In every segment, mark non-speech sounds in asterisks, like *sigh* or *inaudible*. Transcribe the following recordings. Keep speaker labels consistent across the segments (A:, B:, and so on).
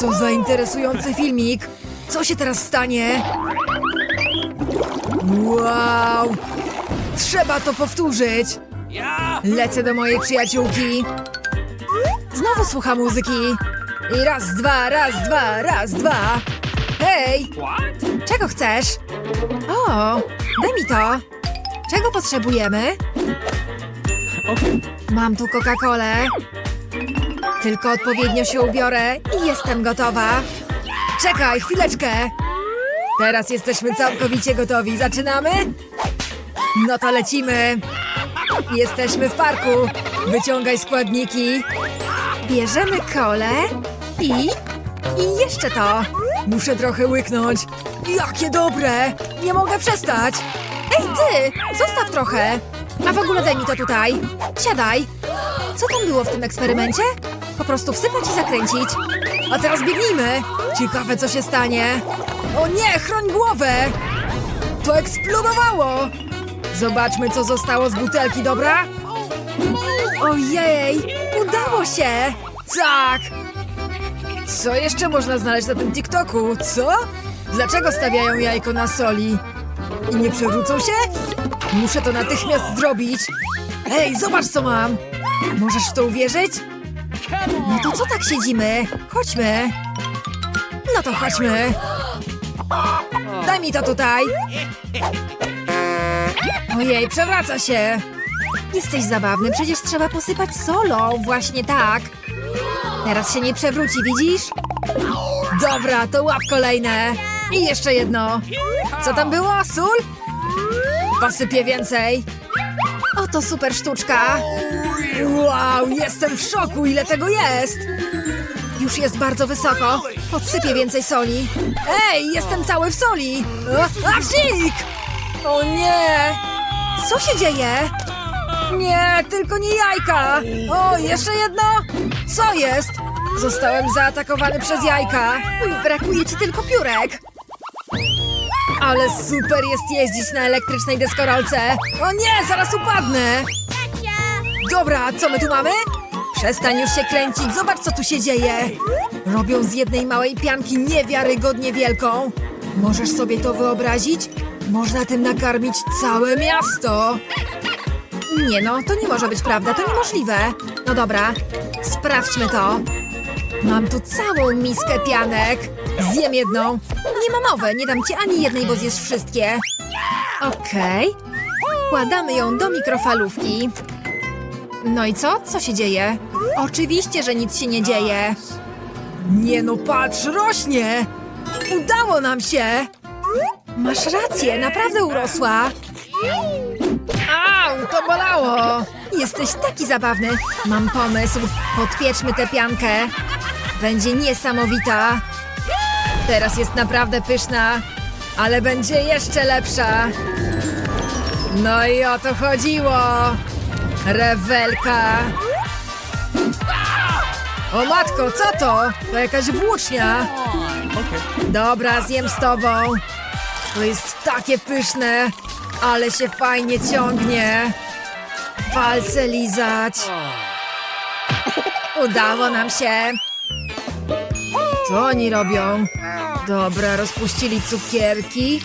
A: Co za interesujący filmik. Co się teraz stanie? Wow! Trzeba to powtórzyć. Lecę do mojej przyjaciółki. Znowu słucham muzyki. I raz, dwa, raz, dwa, raz, dwa. Hej! Czego chcesz? O, daj mi to. Czego potrzebujemy? Mam tu Coca-Colę. Tylko odpowiednio się ubiorę i jestem gotowa. Czekaj, chwileczkę. Teraz jesteśmy całkowicie gotowi. Zaczynamy? No to lecimy. Jesteśmy w parku. Wyciągaj składniki. Bierzemy kolę i... i jeszcze to. Muszę trochę łyknąć. Jakie dobre! Nie mogę przestać. Ej ty, zostaw trochę. A w ogóle daj mi to tutaj. Siadaj. Co tam było w tym eksperymencie? Po prostu wsypać i zakręcić. A teraz biegnijmy. Ciekawe co się stanie. O nie, chroń głowę! To eksplodowało! Zobaczmy, co zostało z butelki, dobra? Ojej, udało się! Tak! Co jeszcze można znaleźć na tym TikToku? Co? Dlaczego stawiają jajko na soli? I nie przewrócą się? Muszę to natychmiast zrobić. Ej, zobacz, co mam! Możesz w to uwierzyć? No to co tak siedzimy? Chodźmy. No to chodźmy. Daj mi to tutaj. Ojej, przewraca się. Jesteś zabawny, przecież trzeba posypać solą. Właśnie tak. Teraz się nie przewróci, widzisz? Dobra, to łap kolejne. I jeszcze jedno. Co tam było? Sól? Posypię więcej. Oto super sztuczka. Wow, jestem w szoku, ile tego jest. Już jest bardzo wysoko. Podsypię więcej soli. Ej, jestem cały w soli. A, a psik! O nie! Co się dzieje? Nie, tylko nie jajka! O, jeszcze jedno! Co jest? Zostałem zaatakowany przez jajka. Brakuje ci tylko piórek. Ale super jest jeździć na elektrycznej deskorolce. O nie, zaraz upadnę! Dobra, co my tu mamy? Przestań już się kręcić, zobacz co tu się dzieje. Robią z jednej małej pianki niewiarygodnie wielką. Możesz sobie to wyobrazić? Można tym nakarmić całe miasto. Nie no, to nie może być prawda, to niemożliwe. No dobra, sprawdźmy to. Mam tu całą miskę pianek. Zjem jedną. Nie ma mowy, nie dam ci ani jednej, bo zjesz wszystkie. Okej. Wkładamy ją do mikrofalówki. No i co? Co się dzieje? Oczywiście, że nic się nie dzieje. Nie no, patrz, rośnie! Udało nam się! Masz rację, naprawdę urosła. Au, to bolało! Jesteś taki zabawny. Mam pomysł. Podpieczmy tę piankę. Będzie niesamowita. Teraz jest naprawdę pyszna, ale będzie jeszcze lepsza. No i o to chodziło. Rewelka. O matko, co to? To jakaś włócznia. Dobra, zjem z tobą. To jest takie pyszne, ale się fajnie ciągnie. Palce lizać. Udało nam się. Co oni robią? Dobra, rozpuścili cukierki.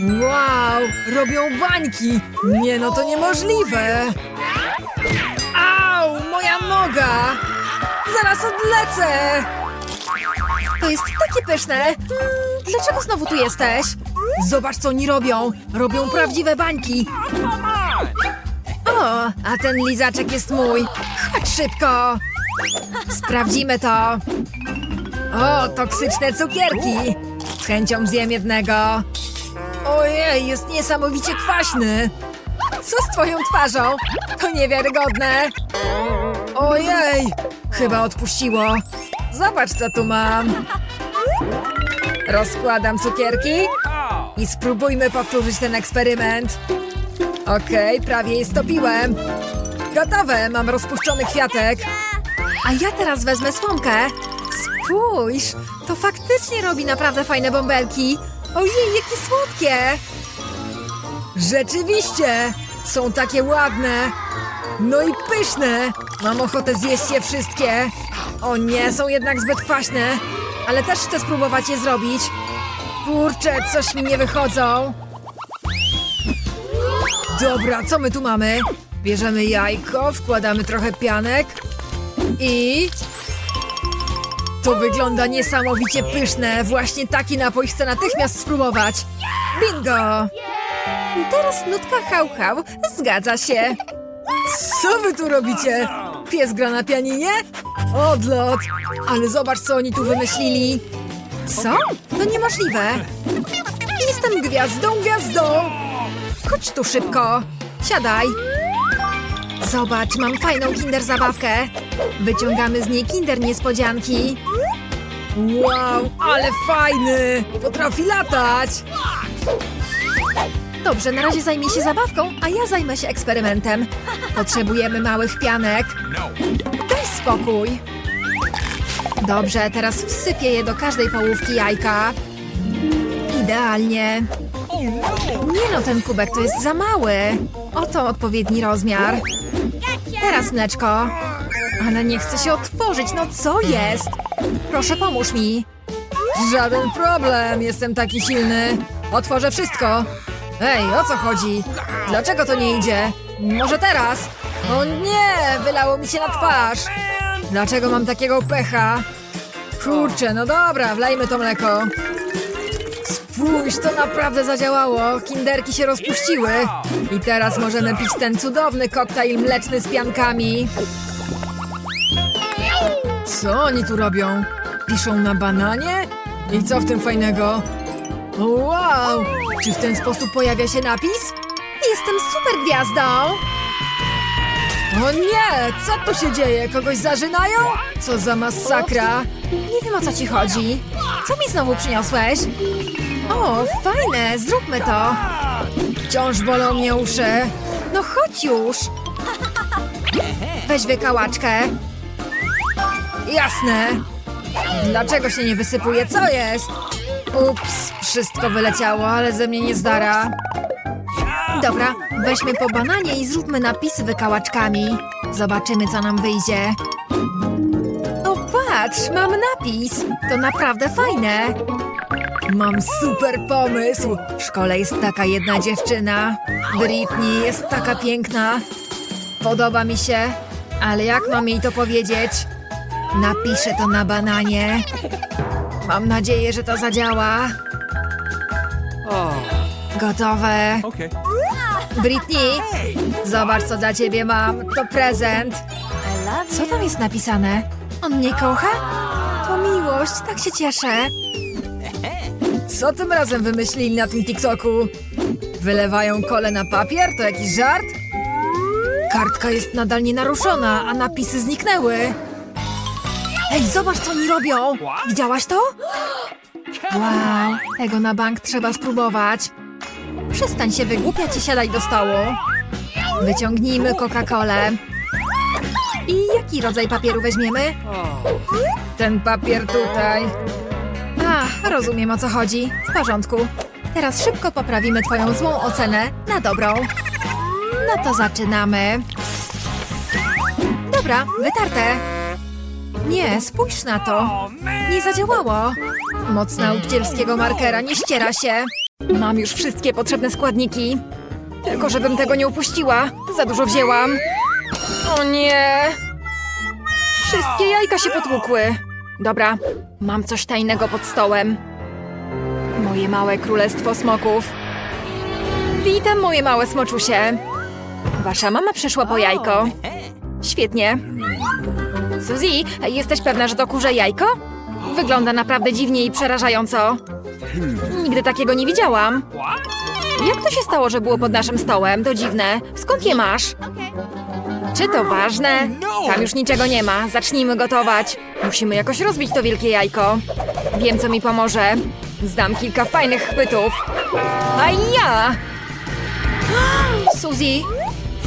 A: Wow, robią bańki. Nie no, to niemożliwe. Au, moja noga. Zaraz odlecę. To jest takie pyszne. Hmm, Dlaczego znowu tu jesteś? Zobacz, co oni robią. Robią prawdziwe bańki. O, a ten lizaczek jest mój. Chodź szybko. Sprawdzimy to. O, toksyczne cukierki. Z chęcią zjem jednego. Ojej, jest niesamowicie kwaśny. Co z twoją twarzą? To niewiarygodne. Ojej, chyba odpuściło. Zobacz, co tu mam. Rozkładam cukierki i spróbujmy powtórzyć ten eksperyment. Okej, prawie je stopiłem. Gotowe, mam rozpuszczony kwiatek. A ja teraz wezmę słomkę. Spójrz, to faktycznie robi naprawdę fajne bąbelki. Ojej, jakie słodkie! Rzeczywiście, są takie ładne. No i pyszne. Mam ochotę zjeść je wszystkie. O nie, są jednak zbyt kwaśne. Ale też chcę spróbować je zrobić. Kurczę, coś mi nie wychodzą. Dobra, co my tu mamy? Bierzemy jajko, wkładamy trochę pianek i... To wygląda niesamowicie pyszne. Właśnie taki napój chcę natychmiast spróbować. Bingo! Teraz nutka hał hał. Zgadza się. Co wy tu robicie? Pies gra na pianinie? Odlot! Ale zobacz, co oni tu wymyślili. Co? To niemożliwe. Jestem gwiazdą, gwiazdą! Chodź tu szybko. Siadaj. Zobacz, mam fajną kinder zabawkę. Wyciągamy z niej kinder niespodzianki. Wow, ale fajny! Potrafi latać! Dobrze, na razie zajmie się zabawką, a ja zajmę się eksperymentem. Potrzebujemy małych pianek. Daj spokój. Dobrze, teraz wsypię je do każdej połówki jajka. Idealnie. Nie no, ten kubek to jest za mały. Oto odpowiedni rozmiar. Teraz mleczko. Ale nie chce się otworzyć, no co jest? Proszę, pomóż mi. Żaden problem, jestem taki silny. Otworzę wszystko. Ej, o co chodzi? Dlaczego to nie idzie? Może teraz? O nie, wylało mi się na twarz. Dlaczego mam takiego pecha? Kurczę, no dobra, wlejmy to mleko. Spójrz, to naprawdę zadziałało. Kinderki się rozpuściły. I teraz możemy pić ten cudowny koktajl mleczny z piankami. Co oni tu robią? Piszą na bananie? I co w tym fajnego? Wow! Czy w ten sposób pojawia się napis? Jestem super gwiazdą! O nie! Co tu się dzieje? Kogoś zażynają? Co za masakra! Nie wiem o co ci chodzi. Co mi znowu przyniosłeś? O, fajne! Zróbmy to! Wciąż bolą mnie uszy. No chodź już! Weź wykałaczkę. Jasne. Dlaczego się nie wysypuje? Co jest? Ups, wszystko wyleciało, ale ze mnie nie zdara. Dobra, weźmy po bananie i zróbmy napisy wykałaczkami. Zobaczymy, co nam wyjdzie. O, patrz, mam napis. To naprawdę fajne. Mam super pomysł. W szkole jest taka jedna dziewczyna. Britney jest taka piękna. Podoba mi się, ale jak mam jej to powiedzieć? Napiszę to na bananie. Mam nadzieję, że to zadziała. Gotowe. Britney, zobacz co dla ciebie mam. To prezent. Co tam jest napisane? On mnie kocha? To miłość, tak się cieszę. Co tym razem wymyślili na tym TikToku? Wylewają kole na papier? To jakiś żart? Kartka jest nadal nienaruszona, a napisy zniknęły. Ej, zobacz co oni robią! Widziałaś to? Wow, tego na bank trzeba spróbować. Przestań się wygłupiać i siadaj do stołu. Wyciągnijmy Coca-Colę. I jaki rodzaj papieru weźmiemy? Ten papier tutaj. Rozumiem o co chodzi. W porządku. Teraz szybko poprawimy twoją złą ocenę na dobrą. No to zaczynamy. Dobra, wytarte. Nie, spójrz na to. Nie zadziałało. Moc nauczycielskiego markera nie ściera się. Mam już wszystkie potrzebne składniki. Tylko żebym tego nie upuściła. Za dużo wzięłam. O nie! Wszystkie jajka się potłukły. Dobra, mam coś tajnego pod stołem. Moje małe królestwo smoków. Witam, moje małe smoczusie. Wasza mama przyszła po jajko. Świetnie. Suzy, jesteś pewna, że to kurze jajko? Wygląda naprawdę dziwnie i przerażająco. Nigdy takiego nie widziałam. Jak to się stało, że było pod naszym stołem? To dziwne. Skąd je masz? Czy to ważne? Tam już niczego nie ma. Zacznijmy gotować. Musimy jakoś rozbić to wielkie jajko. Wiem, co mi pomoże. Zdam kilka fajnych chwytów. A ja! *gasps* Suzy,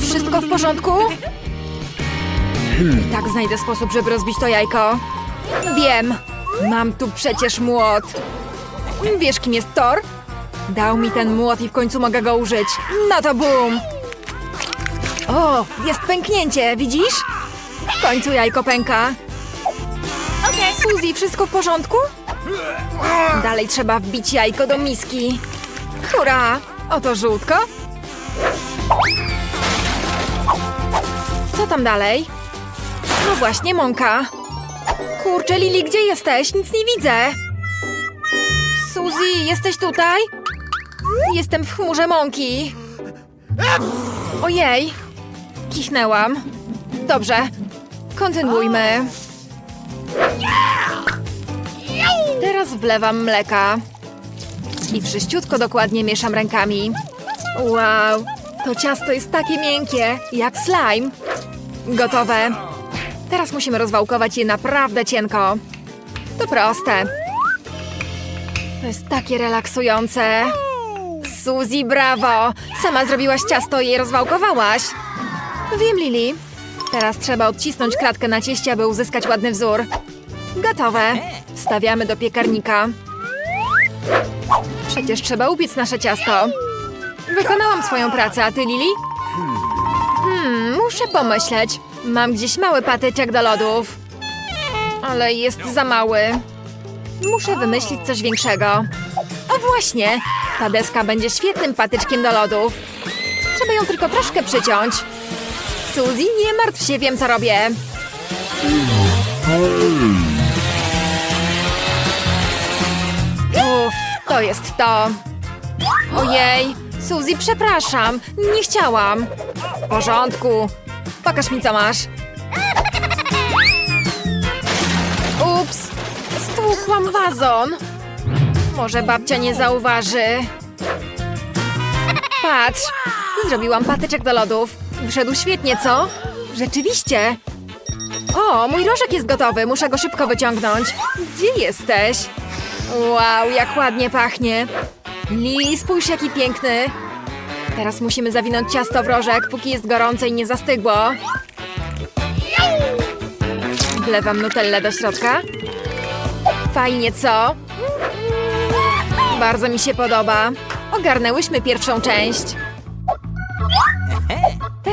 A: wszystko w porządku? I tak znajdę sposób, żeby rozbić to jajko. Wiem. Mam tu przecież młot. Wiesz, kim jest Thor? Dał mi ten młot i w końcu mogę go użyć. No to bum! O, jest pęknięcie, widzisz? W końcu jajko pęka. Suzy, wszystko w porządku? Dalej trzeba wbić jajko do miski. Hurra! Oto żółtko. Co tam dalej? No właśnie, mąka. Kurczę, Lili, gdzie jesteś? Nic nie widzę. Suzy, jesteś tutaj? Jestem w chmurze mąki. Ojej. Kichnęłam. Dobrze. Kontynuujmy. Teraz wlewam mleka. I wszyściutko dokładnie mieszam rękami. Wow, to ciasto jest takie miękkie, jak slime. Gotowe. Teraz musimy rozwałkować je naprawdę cienko. To proste. To jest takie relaksujące. Suzy, brawo! Sama zrobiłaś ciasto i je rozwałkowałaś. Wiem, Lili. Teraz trzeba odcisnąć kratkę na cieście, aby uzyskać ładny wzór. Gotowe. Wstawiamy do piekarnika. Przecież trzeba upiec nasze ciasto. Wykonałam swoją pracę, a ty, Lili? Hmm, muszę pomyśleć. Mam gdzieś mały patyczek do lodów. Ale jest za mały. Muszę wymyślić coś większego. O właśnie! Ta deska będzie świetnym patyczkiem do lodów. Trzeba ją tylko troszkę przyciąć. Suzy, nie martw się, wiem co robię. Uff, to jest to. Ojej, Suzy, przepraszam, nie chciałam. W porządku. Pokaż mi, co masz. Ups, stłukłam wazon. Może babcia nie zauważy. Patrz, zrobiłam patyczek do lodów. Wyszedł świetnie, co? Rzeczywiście. O, mój rożek jest gotowy, muszę go szybko wyciągnąć. Gdzie jesteś? Wow, jak ładnie pachnie. Li, spójrz jaki piękny. Teraz musimy zawinąć ciasto w rożek, póki jest gorące i nie zastygło. Wlewam nutellę do środka. Fajnie, co? Bardzo mi się podoba. Ogarnęłyśmy pierwszą część.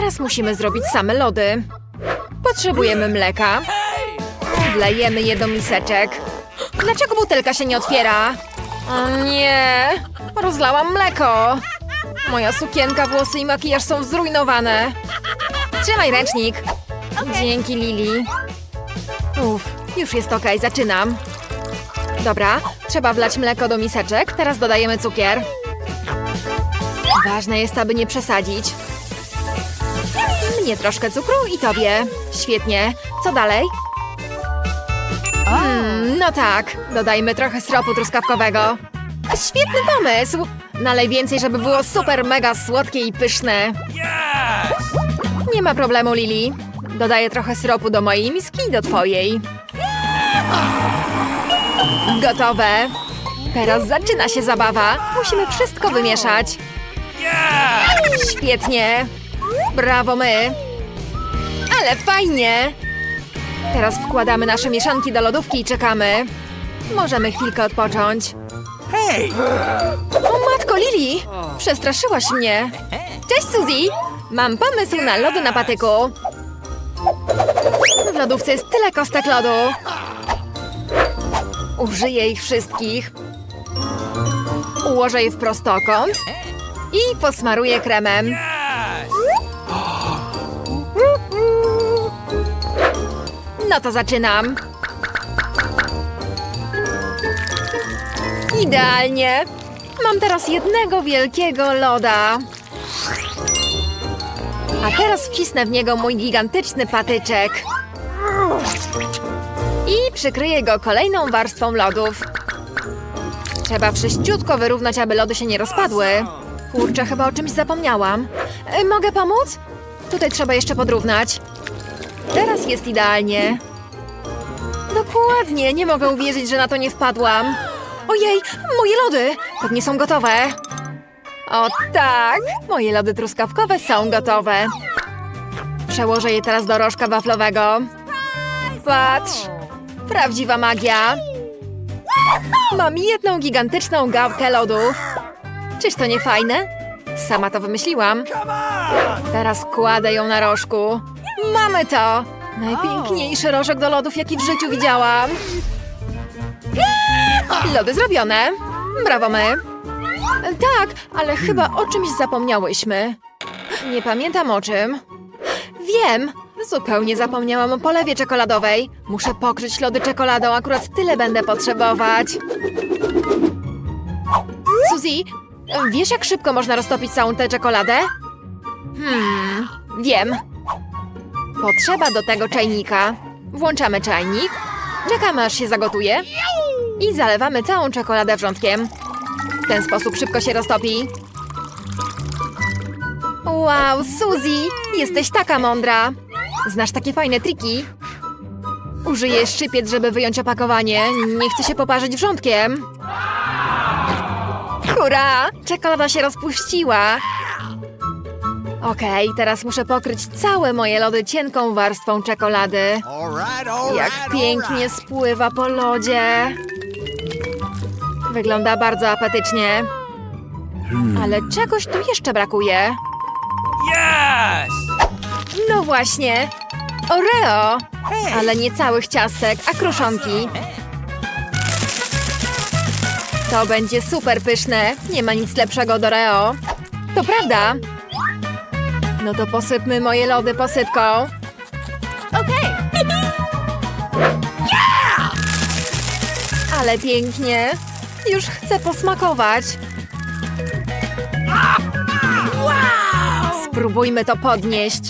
A: Teraz musimy zrobić same lody. Potrzebujemy mleka. Wlejemy je do miseczek. Dlaczego butelka się nie otwiera? O nie! Rozlałam mleko. Moja sukienka, włosy i makijaż są zrujnowane. Trzymaj ręcznik. Dzięki, Lili. Uff, już jest ok, zaczynam. Dobra, trzeba wlać mleko do miseczek. Teraz dodajemy cukier. Ważne jest, aby nie przesadzić. Mnie troszkę cukru i tobie. Świetnie. Co dalej? Hmm, no tak. Dodajmy trochę syropu truskawkowego. Świetny pomysł. Nalej więcej, żeby było super mega słodkie i pyszne. Nie ma problemu, Lili. Dodaję trochę syropu do mojej miski i do twojej. Gotowe. Teraz zaczyna się zabawa. Musimy wszystko wymieszać. Świetnie. Brawo my. Ale fajnie. Teraz wkładamy nasze mieszanki do lodówki i czekamy. Możemy chwilkę odpocząć.
B: Hey!
A: O matko, Lili! Przestraszyłaś mnie. Cześć, Suzy! Mam pomysł na lody na patyku. W lodówce jest tyle kostek lodu. Użyję ich wszystkich. Ułożę je w prostokąt i posmaruję kremem.
B: Yes!
A: No to zaczynam. Idealnie. Mam teraz jednego wielkiego loda. A teraz wcisnę w niego mój gigantyczny patyczek. I przykryję go kolejną warstwą lodów. Trzeba wszyściutko wyrównać, aby lody się nie rozpadły. Kurczę, chyba o czymś zapomniałam. E, mogę pomóc? Tutaj trzeba jeszcze podrównać. Teraz jest idealnie. Dokładnie, nie mogę uwierzyć, że na to nie wpadłam. Ojej, moje lody! Pewnie są gotowe. O tak, moje lody truskawkowe są gotowe. Przełożę je teraz do rożka waflowego. Patrz, prawdziwa magia. Mam jedną gigantyczną gałkę lodów. Czyż to nie fajne? Sama to wymyśliłam. Teraz kładę ją na rożku. Mamy to! Najpiękniejszy rożek do lodów, jaki w życiu widziałam. Lody zrobione. Brawo my. Tak, ale chyba o czymś zapomniałyśmy. Nie pamiętam o czym. Wiem! Zupełnie zapomniałam o polewie czekoladowej. Muszę pokryć lody czekoladą, akurat tyle będę potrzebować. Suzy, wiesz jak szybko można roztopić całą tę czekoladę? Hmm, wiem. Potrzeba do tego czajnika. Włączamy czajnik, czekamy aż się zagotuje i zalewamy całą czekoladę wrzątkiem. W ten sposób szybko się roztopi. Wow, Suzy, jesteś taka mądra. Znasz takie fajne triki. Użyję szczypiec, żeby wyjąć opakowanie. Nie chcę się poparzyć wrzątkiem. Hurra! Czekolada się rozpuściła. Okej, teraz muszę pokryć całe moje lody cienką warstwą czekolady. Jak pięknie spływa po lodzie. Wygląda bardzo apetycznie. Ale czegoś tu jeszcze brakuje.
B: Yes!
A: No właśnie. Oreo! Ale nie całych ciastek, a kruszonki. To będzie super pyszne. Nie ma nic lepszego od Oreo. To prawda. No to posypmy moje lody posypką. Okej. Ale pięknie. Już chcę posmakować. Spróbujmy to podnieść.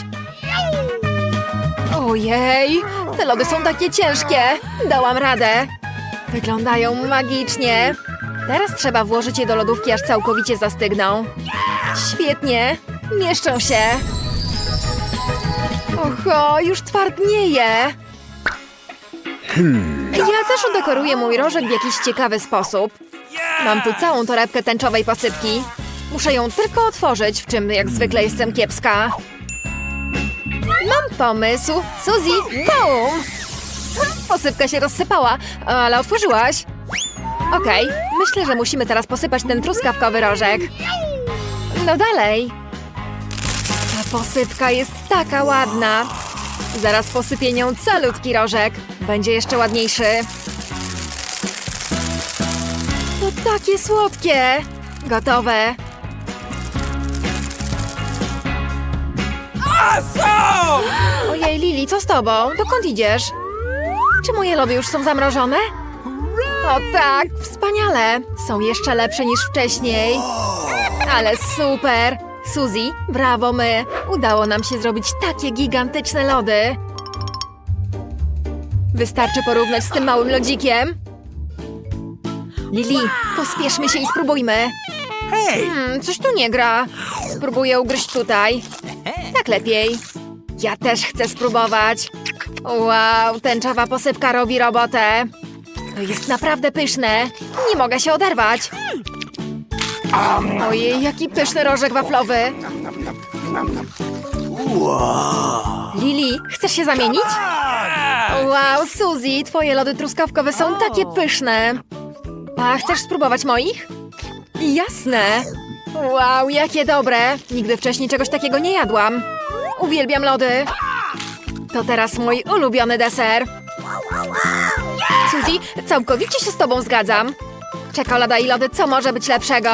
A: Ojej, te lody są takie ciężkie. Dałam radę. Wyglądają magicznie. Teraz trzeba włożyć je do lodówki, aż całkowicie zastygną. Świetnie, mieszczą się. Oho, już twardnieje. Ja też udekoruję mój rożek w jakiś ciekawy sposób. Mam tu całą torebkę tęczowej posypki. Muszę ją tylko otworzyć, w czym jak zwykle jestem kiepska. Mam pomysł. Suzy, boom! Posypka się rozsypała, ale otworzyłaś. Okej, myślę, że musimy teraz posypać ten truskawkowy rożek. No dalej. Posypka jest taka ładna. Zaraz posypię nią calutki rożek. Będzie jeszcze ładniejszy. To takie słodkie. Gotowe.
B: Awesome!
A: Ojej, Lili, co z tobą? Dokąd idziesz? Czy moje lody już są zamrożone? O tak, wspaniale! Są jeszcze lepsze niż wcześniej. Ale super! Suzy, brawo my! Udało nam się zrobić takie gigantyczne lody. Wystarczy porównać z tym małym lodzikiem. Lili, pospieszmy się i spróbujmy.
B: Hey!
A: Hmm, coś tu nie gra. Spróbuję ugryźć tutaj. Tak lepiej. Ja też chcę spróbować. Wow, tęczowa posypka robi robotę. To jest naprawdę pyszne. Nie mogę się oderwać. Ojej, jaki pyszny rożek waflowy. Lili, chcesz się zamienić? Wow, Suzy, twoje lody truskawkowe są takie pyszne. A chcesz spróbować moich? Jasne. Wow, jakie dobre. Nigdy wcześniej czegoś takiego nie jadłam. Uwielbiam lody. To teraz mój ulubiony deser. Suzy, całkowicie się z tobą zgadzam. Czekolada i lody, co może być lepszego?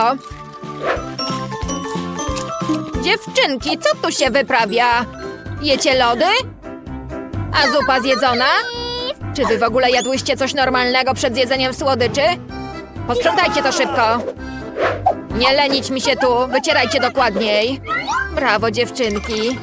A: Dziewczynki, co tu się wyprawia? Jecie lody? A zupa zjedzona? Czy wy w ogóle jadłyście coś normalnego przed zjedzeniem słodyczy? Posprzątajcie to szybko. Nie lenić mi się tu, wycierajcie dokładniej. Brawo, dziewczynki.